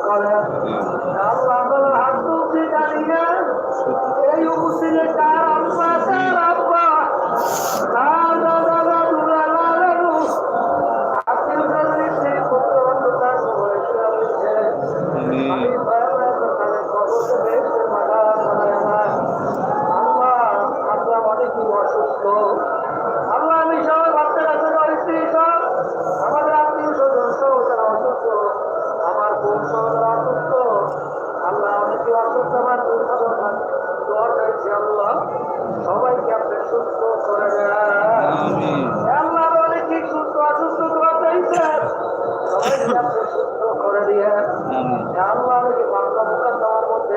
করেন আল্লাহ আমরা হাত তুলছি জানি না এই উপস্থিতে কার আব্বা কার আব্বা কার দাদা দাদু দাদা দাদু আত্মীয় স্বজন স্ত্রী পুত্র অন্ধকার শুয়ে রয়েছে আমি ভয়ানক তাদের মাকাম বানায় আমার। আল্লাহ, আমরা অনেকই অসুস্থ আল্লাহ আমি সবাই বাচ্চা কাছে স্ত্রী সব আমাদের আত্মীয় স্বজন সব যারা অসুস্থ আমার বোন সহ যারা অসুস্থ আল্লাহ অনেকে অসুস্থ আমার বোন সহ দোয়া চাইছি আল্লাহ সবাইকে আপনি সুস্থ করে দেন আল্লাহ অনেকে সুস্থ অসুস্থ দোয়া চাইছেন সবাইকে আপনি সুস্থ করে দিয়ে আল্লাহ অনেকে বাংলা বোকার দেওয়ার মধ্যে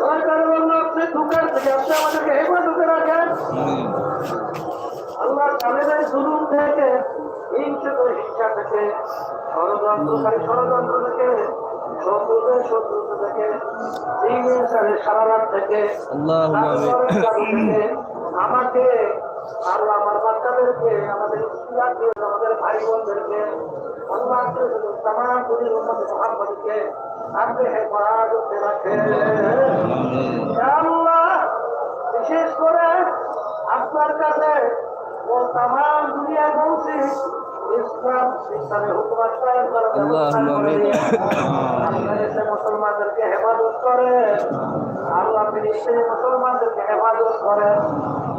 তার কারণ আল্লাহ আপনি ঢুকার থেকে আমাকে আল্লাহ আমার বাচ্চাদেরকে আমাদের আমাদের ভাই বোনদেরকে অন্য আত্মীয় তামাম পুরীর আপনি হেফাজতে রাখেন আল্লাহ বিশেষ করে আপনার কাছে ও তাম দুনিয়ায় বলছি ইসলাম ইসলামের হুকুমাত কায়েম করার করে আমিন। দিন। আপনার মুসলমানদেরকে হেফাজত করে আল্লাহ মুসলমানদেরকে হেফাজত করে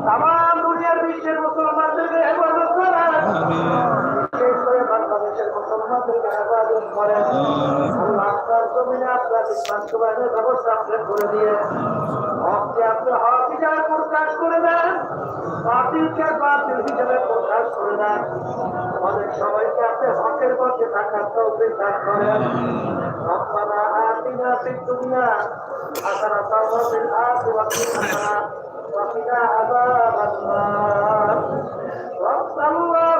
তাম দুনিয়ার বিশ্বের মুসলমানদেরকে হেফাজত করে বাংলাদেশের মুসলমানদেরকে হেফাজত করে আল্লাহ আপনার জমিনে আপনার বাস্তবায়নের ব্যবস্থা আপনি করে দিয়ে হককে আপনি হক হিসাবে প্রকাশ করে দেন বাতিলকে বাতিল হিসাবে প্রকাশ করে দেন আমাদের সবাইকে আপনি হকের পথে থাকার তৌফিক দান করেন ربنا آتنا في الدنيا حسنة وفي الآخرة حسنة وقنا عذاب النار رب اللهم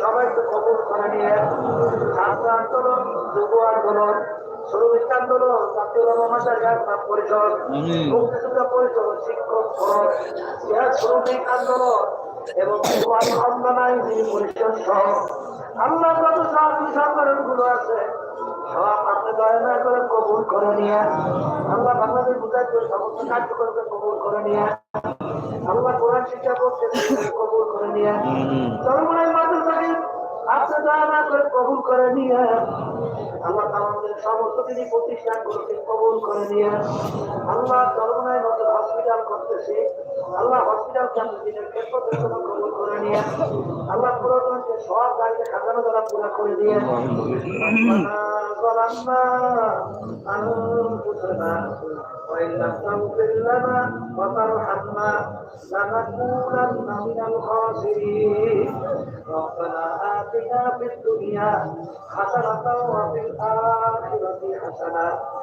সবাইকে কবুল করে নিয়ে ছাত্র আন্দোলন যুব আন্দোলন শ্রমিক আন্দোলন জাতীয় রাজনাথ পরিষদ মুক্তিযোদ্ধা পরিষদ শিক্ষক ফরজ শ্রমিক আন্দোলন এবং আন্দোলন পরিষদ সহ আল্লাহ কত সাহায্য সংগঠনগুলো আছে। সব আপনি দয়া করে কবুল করে নিয়ে আল্লাহ বাংলাদেশ বুঝার জন্য সমস্ত কার্যক্রমকে কবুল করে নিয়ে আল্লাহ কোরআন শিক্ষা করতে কবুল করে নিয়ে মাদ্রাসাকে আচ্ছা আপনার দয়া করে কবুল করে নিয়ে। আল্লাহ আমাদের সমস্ত তিনি প্রতিষ্ঠানগুলোকে কবুল করে নিয়ে। আল্লাহ চলনায় মতো হসপিটাল করতেছে। আল্লাহ হসপিটাল কবুল করে নিয়ে। আল্লাহ পুরোজনকে সব গাড়িতে সাজানো দ্বারা পুরা করে দিয়ে আল্লাহ وإن لم تغفر لنا وترحمنا لنكونن من الخاسرين ربنا آتنا في الدنيا حسنة وفي الآخرة حسنة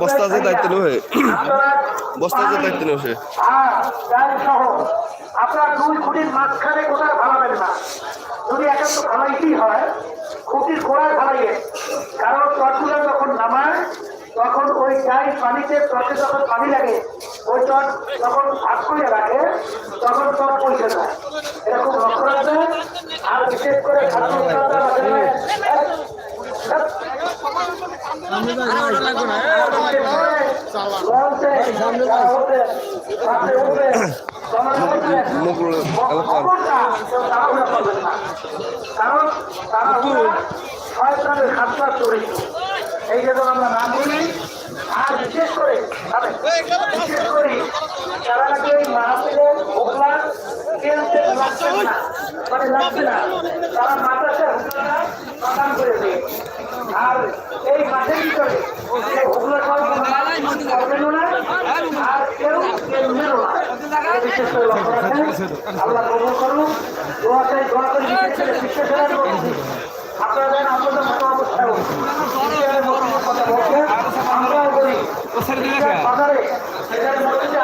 বস্তা যে দায়িত্ব নেবে। বস্তা যে দায়িত্ব নেবে আপনার দুই খুঁটির মাঝখানে কোথায় ভালাবেন না। যদি একান্ত ভালাইতেই হয় খুঁটির গোড়ায় ভালাইয়ে কারণ চটগুলো যখন নামায় তখন ওই ডাই পানিতে চটে যখন পানি লাগে ওই চট যখন ভাগ করে রাখে তখন চট পয়সা যায়। এরকম লক্ষ্য রাখবেন। আর বিশেষ করে ছাত্র মুকুল এলাকার কারণ তারা শয়তানের খাতটা চরিত্র এই যে আমরা না বলি আর বিশেষ করে বিশেষ করে যারা নাকি এই মাহফিলে হুকলা খেলতে লাগছেন না মানে লাগছে না তারা মাদ্রাসা হুকলাটা প্রদান করে দেয় আর এই মাঠের ভিতরে হুকলা সব বিশেষ করে আল্লাহ কবুল করুন দোয়া চাই, দোয়া করে। বিশেষ আপনারা যেন আপনাদের মতো অবস্থায়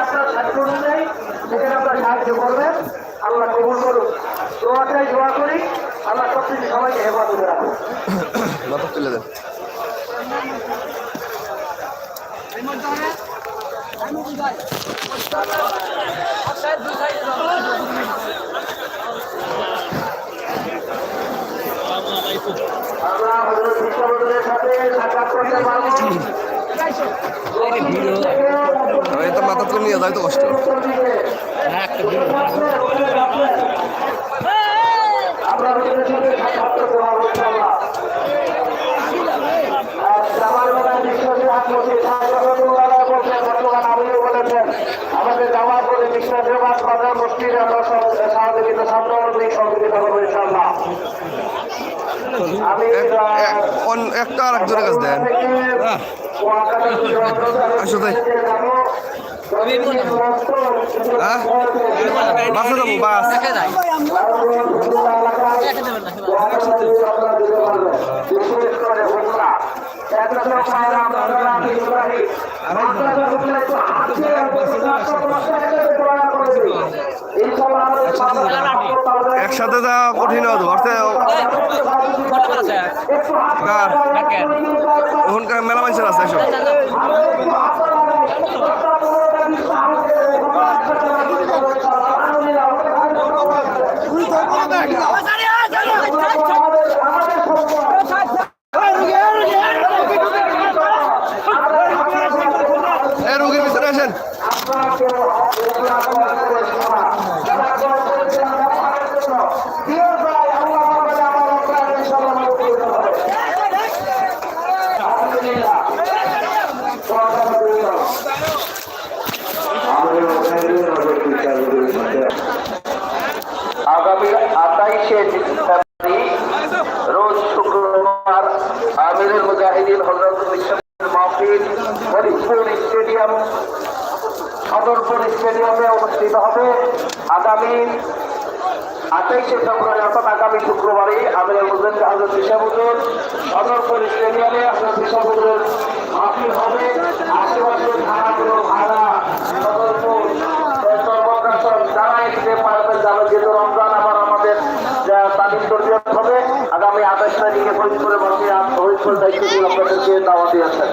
আপনার সাহায্য অনুযায়ী সেখানে আপনারা সাহায্য করবেন আল্লাহ কবুল করুন দোয়া চাই দোয়া করি আল্লাহ সবকিছু সবাইকে হেফাজতে রাখুন মাথা তুলে দেন মাথা তুলে নিয়ে যাই তো কষ্ট আমরা ওদের সাথে সাক্ষাৎ করতে পারব ইনশাআল্লাহ। আর জামাল বাগান বিশ্বাসের হাত মধ্যে সাহায্য করবেন বলছেন, বর্তমান আমিও বলেছেন, আমাদের জামাল বলে বিশ্বাসের বাদ বাজার মসজিদে আমরা সব সহযোগিতা ছাত্র অনুযায়ী সহযোগিতা করব ইনশাআল্লাহ আমি এক- এক- অন- একটা আর একজনের কাছে দেন। আসো তাই। একসাথে যাওয়া কঠিন হবে অর্থে কার? ওখানকার মেলা মানুষের আছে এসব এ রোগীর ভিতরে আসেন আগামী আঠাইশে ফেব্রুয়ারি রোজ শুক্রবার আমিরুল মুজাহিদিন হজরত বিশ্ববিদ্যালয় মাহফিল ফরিদপুর স্টেডিয়াম সদরপুর স্টেডিয়ামে অনুষ্ঠিত হবে আগামী আঠাইশে ফেব্রুয়ারি, অর্থাৎ আগামী শুক্রবারই আমির মুসলিম হজরত ইসাবুদ্দুর সদরপুর স্টেডিয়ামে হজরত ইসাবুদ্দুর মাহফিল হবে। আশেপাশে ভাড়া সদরপুর সর্বকাশন যারা এখানে পারবেন আবার আমাদের হবে। আগামী আঠাশ তারিখে ফরিদপুরে বসে ফরিদপুর দায়িত্ব দিয়ে আপনাদেরকে দাওয়া দিয়েছেন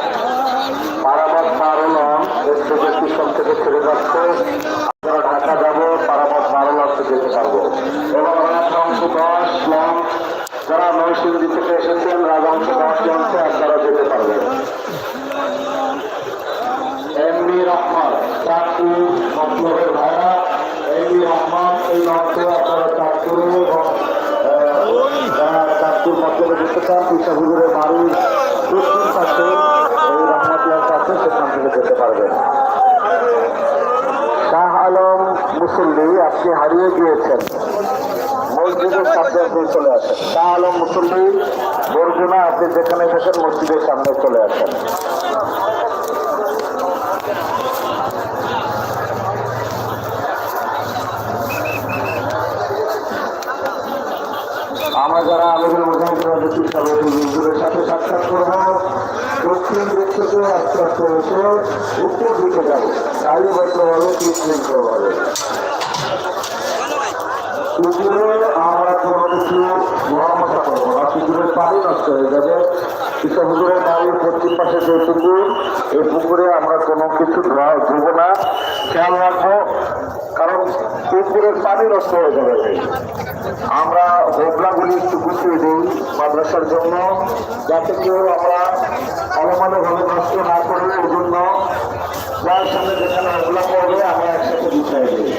পিসাহুজুরের বাড়ির দক্ষিণ এই রহমতুল্লাহ কাছে সেখান থেকে যেতে পারবেন। শাহ আলম মুসল্লি আপনি হারিয়ে গিয়েছেন। মসজিদের আপনি চলে আসেন। আপনি যেখানে থাকেন, মসজিদের সামনে চলে আসেন। আমরা যারা আলমের মুজাহিদের সাথে সাক্ষাৎ করব আস্তে আস্তে এসে উত্তর দিকে যাব সারিবদ্ধ হবে কৃষ্ণিক হবে পুকুরে আমরা কোনো কিছু মহামশা করব না। পুকুরের পানি নষ্ট হয়ে যাবে। পশ্চিম পাশে যে পুকুর এই পুকুরে আমরা কোনো কিছু ধোয়া ধুবো না খেয়াল রাখব কারণ পুকুরের পানি নষ্ট হয়ে যাবে। আমরা হোবলাগুলি একটু গুছিয়ে দিই মাদ্রাসার জন্য, যাতে কেউ আমরা ভাবে নষ্ট না করলে ওই জন্য যার সামনে যেখানে হোবলা করবে, আমরা একসাথে গুছিয়ে দিই।